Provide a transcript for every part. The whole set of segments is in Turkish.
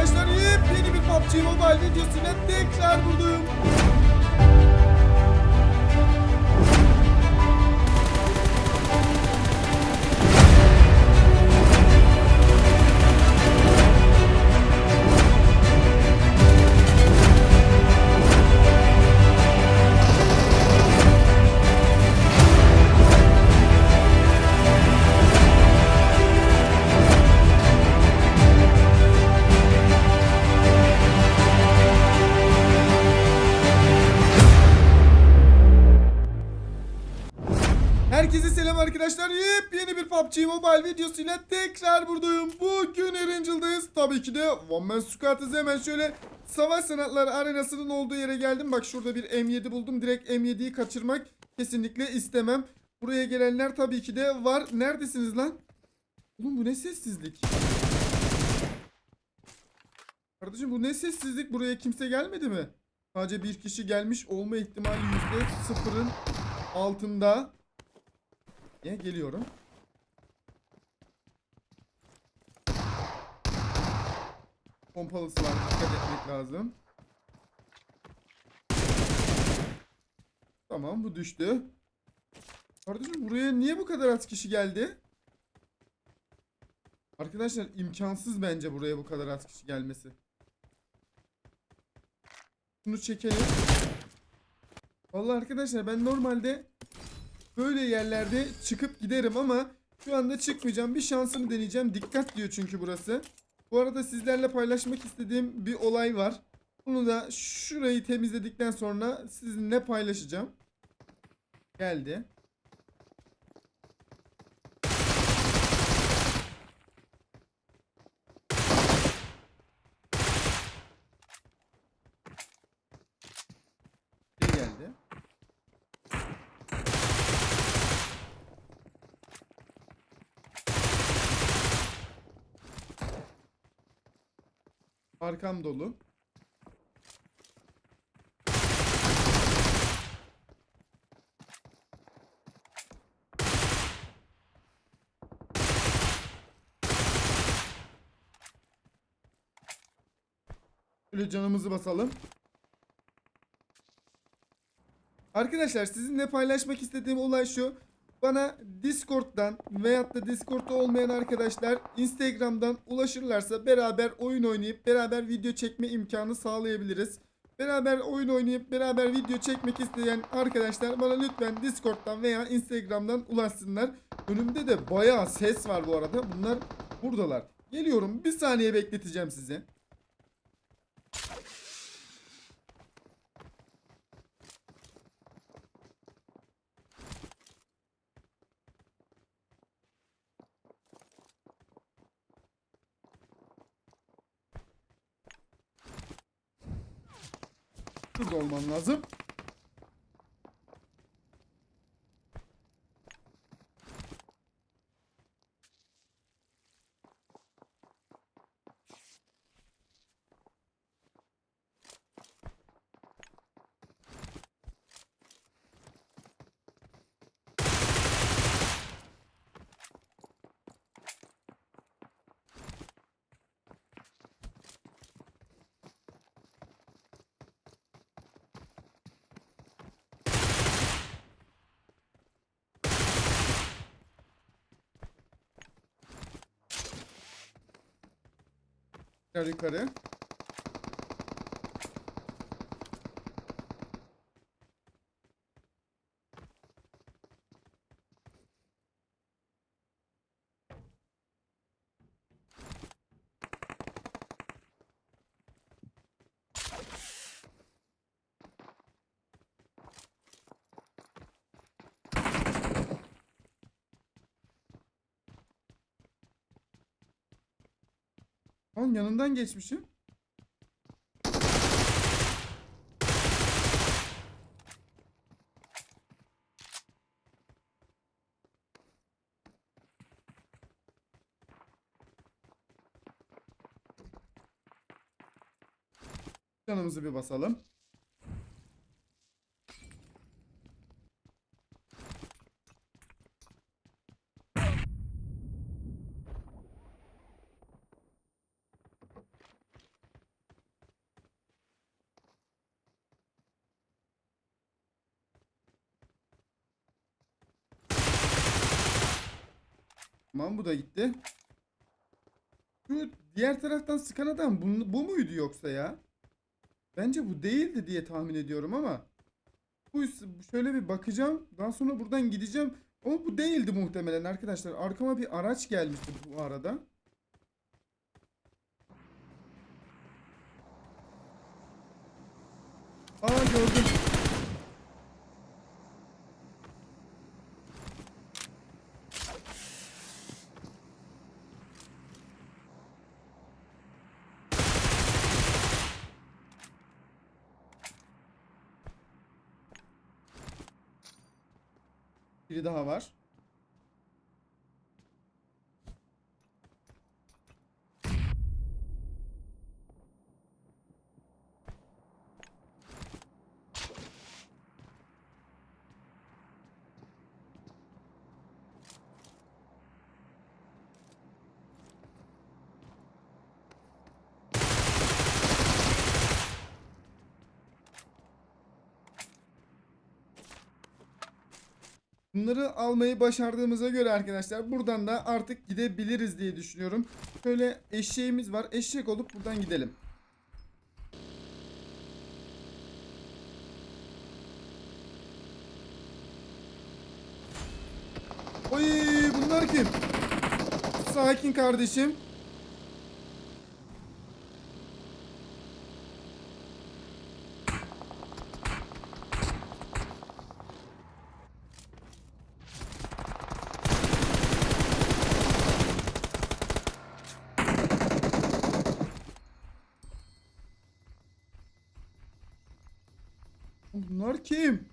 arkadaşlar yepyeni bir PUBG Mobile videosuyla tekrar buradayım. PUBG Mobile videosuyla tekrar buradayım. Bugün Erangel'dayız. Tabii ki de One Man Squad'ız. Hemen şöyle Savaş Sanatları Arenası'nın olduğu yere geldim. Bak şurada bir M7 buldum. Direkt M7'yi kaçırmak kesinlikle istemem. Buraya gelenler tabii ki de var. Neredesiniz lan? Oğlum bu ne sessizlik? Kardeşim bu ne sessizlik? Buraya kimse gelmedi mi? Sadece bir kişi gelmiş olma ihtimali yüzde sıfırın altında. Ya geliyorum. Pompalısı var. Dikkat etmek lazım. Tamam bu düştü. Kardeşim buraya niye bu kadar az kişi geldi? Arkadaşlar imkansız bence buraya bu kadar az kişi gelmesi. Bunu çekelim. Vallahi arkadaşlar ben normalde böyle yerlerde çıkıp giderim ama şu anda çıkmayacağım. Bir şansımı deneyeceğim. Dikkat diyor çünkü burası. Bu arada sizlerle paylaşmak istediğim bir olay var. Bunu da şurayı temizledikten sonra sizinle paylaşacağım. Geldi. Bir geldi. Arkam dolu. Şöyle canımızı basalım. Arkadaşlar sizinle paylaşmak istediğim olay şu. Bana Discord'dan veyahut da Discord'da olmayan arkadaşlar Instagram'dan ulaşırlarsa beraber oyun oynayıp beraber video çekme imkanı sağlayabiliriz. Beraber oyun oynayıp beraber video çekmek isteyen arkadaşlar bana lütfen Discord'dan veya Instagram'dan ulaşsınlar. Önümde de bayağı ses var bu arada. Bunlar buradalar. Geliyorum. Bir saniye bekleteceğim sizi. Burada olman lazım. Yukarı yukarı. Lan yanından geçmişim. Canımızı bir basalım. Tamam bu da gitti. Şu diğer taraftan sıkan adam bu, bu muydu yoksa ya? Bence bu değildi diye tahmin ediyorum ama. Bu şöyle bir bakacağım. Daha sonra buradan gideceğim. Ama bu değildi muhtemelen arkadaşlar. Arkama bir araç gelmişti bu arada. Aa gördüm. Biri daha var. Bunları almayı başardığımıza göre arkadaşlar buradan da artık gidebiliriz diye düşünüyorum. Şöyle eşeğimiz var. Eşek olup buradan gidelim. Oy bunlar kim? Sakin kardeşim. Bunlar kim?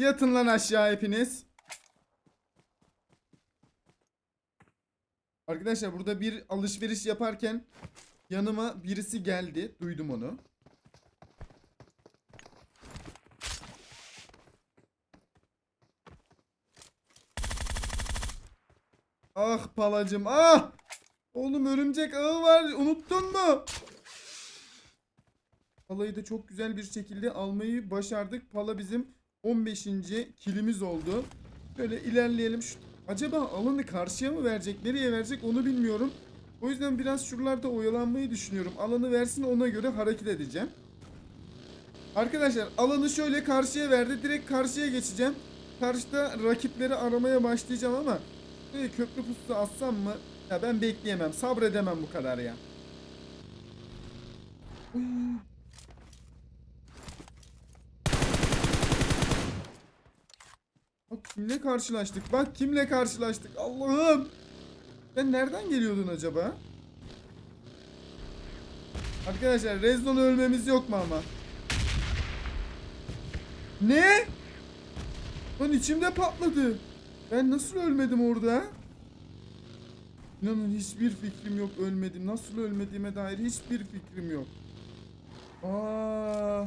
Yatın lan aşağı hepiniz. Arkadaşlar burada bir alışveriş yaparken yanıma birisi geldi. Duydum onu. Ah palacım ah! Oğlum örümcek ağı var unuttun mu? Palayı da çok güzel bir şekilde almayı başardık. Pala bizim 15. kilimiz oldu. Böyle ilerleyelim. Şu, acaba alanı karşıya mı verecek, nereye verecek onu bilmiyorum. O yüzden biraz şuralarda oyalanmayı düşünüyorum. Alanı versin ona göre hareket edeceğim. Arkadaşlar alanı şöyle karşıya verdi. Direkt karşıya geçeceğim. Karşıda rakipleri aramaya başlayacağım ama böyle köprü pusu atsam mı? Ya ben bekleyemem. Sabredemem bu kadar ya. Uy. Kimle karşılaştık? Bak kimle karşılaştık? Allah'ım. Sen nereden geliyordun acaba? Arkadaşlar Rezdon ölmemiz yok mu ama? Ne? Lan içimde patladı. Ben nasıl ölmedim orada? İnanın hiçbir fikrim yok ölmedim. Nasıl ölmediğime dair hiçbir fikrim yok. Aa.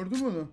Gördüm onu.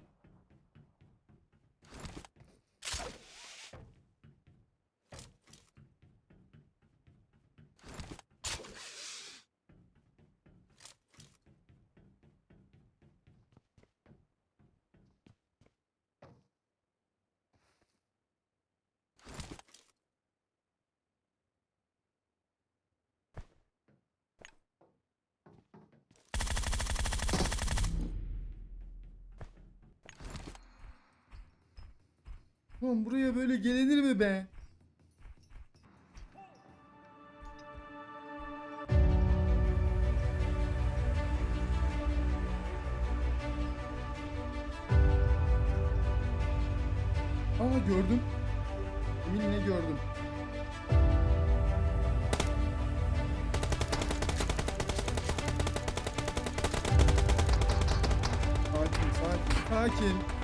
Oğlum buraya böyle gelinir mi be? Aa gördüm. Minine gördüm. Sakin, sakin, sakin.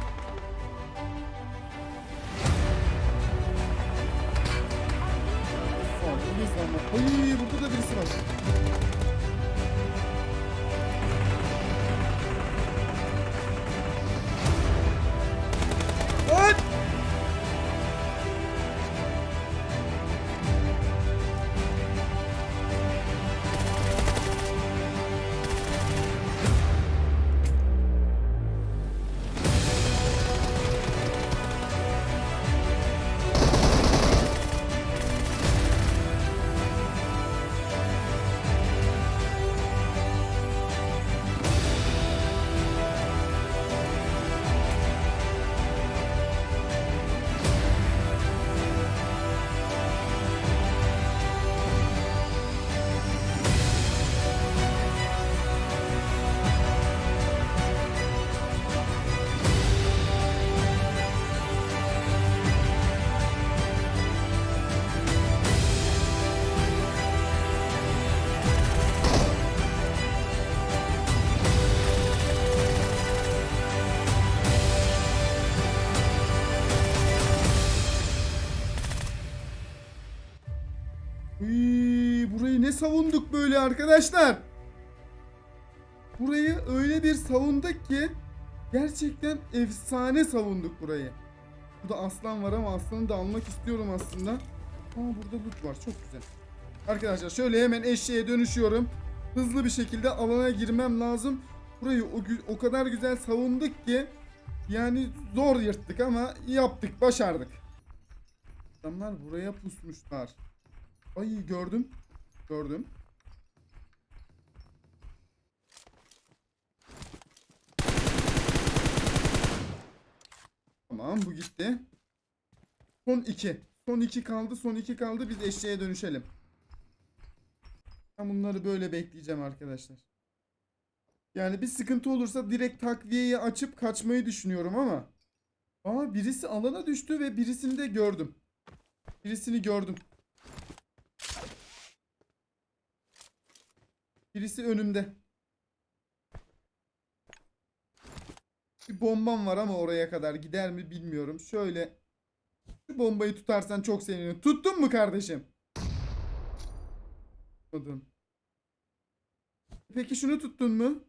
Savunduk böyle arkadaşlar? Burayı öyle bir savunduk ki gerçekten efsane savunduk burayı. Burada aslan var ama aslanı da almak istiyorum aslında. Aa burada loot var çok güzel. Arkadaşlar şöyle hemen eşeğe dönüşüyorum. Hızlı bir şekilde alana girmem lazım. Burayı o, o kadar güzel savunduk ki yani zor yırttık ama yaptık, başardık. Adamlar buraya pusmuşlar. Ay gördüm. Gördüm. Tamam bu gitti. Son iki. Son iki kaldı. Son iki kaldı. Biz eşeğe dönüşelim. Ben bunları böyle bekleyeceğim arkadaşlar. Yani bir sıkıntı olursa direkt takviyeyi açıp kaçmayı düşünüyorum ama. Aa birisi alana düştü ve birisini de gördüm. Birisini gördüm. Birisi önümde. Bir bombam var ama oraya kadar gider mi bilmiyorum. Şöyle şu bombayı tutarsan çok sevinirim. Tuttun mu kardeşim? Tutmadın. Peki şunu tuttun mu?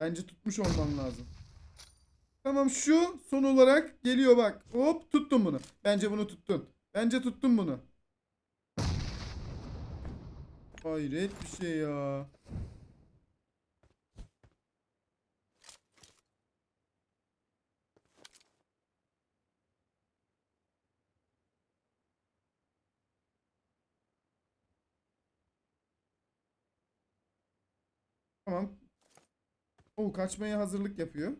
Bence tutmuş olman lazım. Tamam şu son olarak geliyor bak. Hop tuttum bunu. Bence bunu tuttun. Bence tuttun bunu. Hayret bir şey ya. Tamam. O kaçmaya hazırlık yapıyor.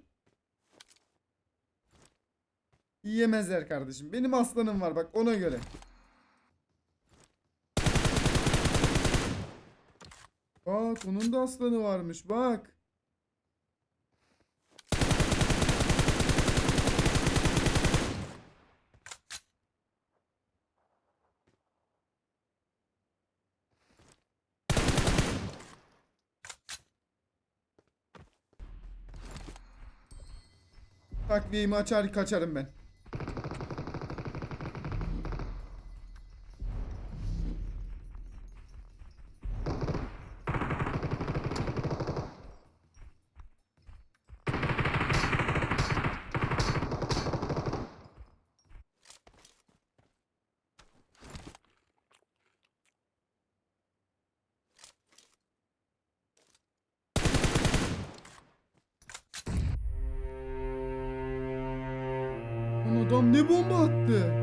Yiyemezler kardeşim. Benim aslanım var bak ona göre. Bak onun da aslanı varmış bak. Takviyemi açar kaçarım ben. Adam ne bomba attı?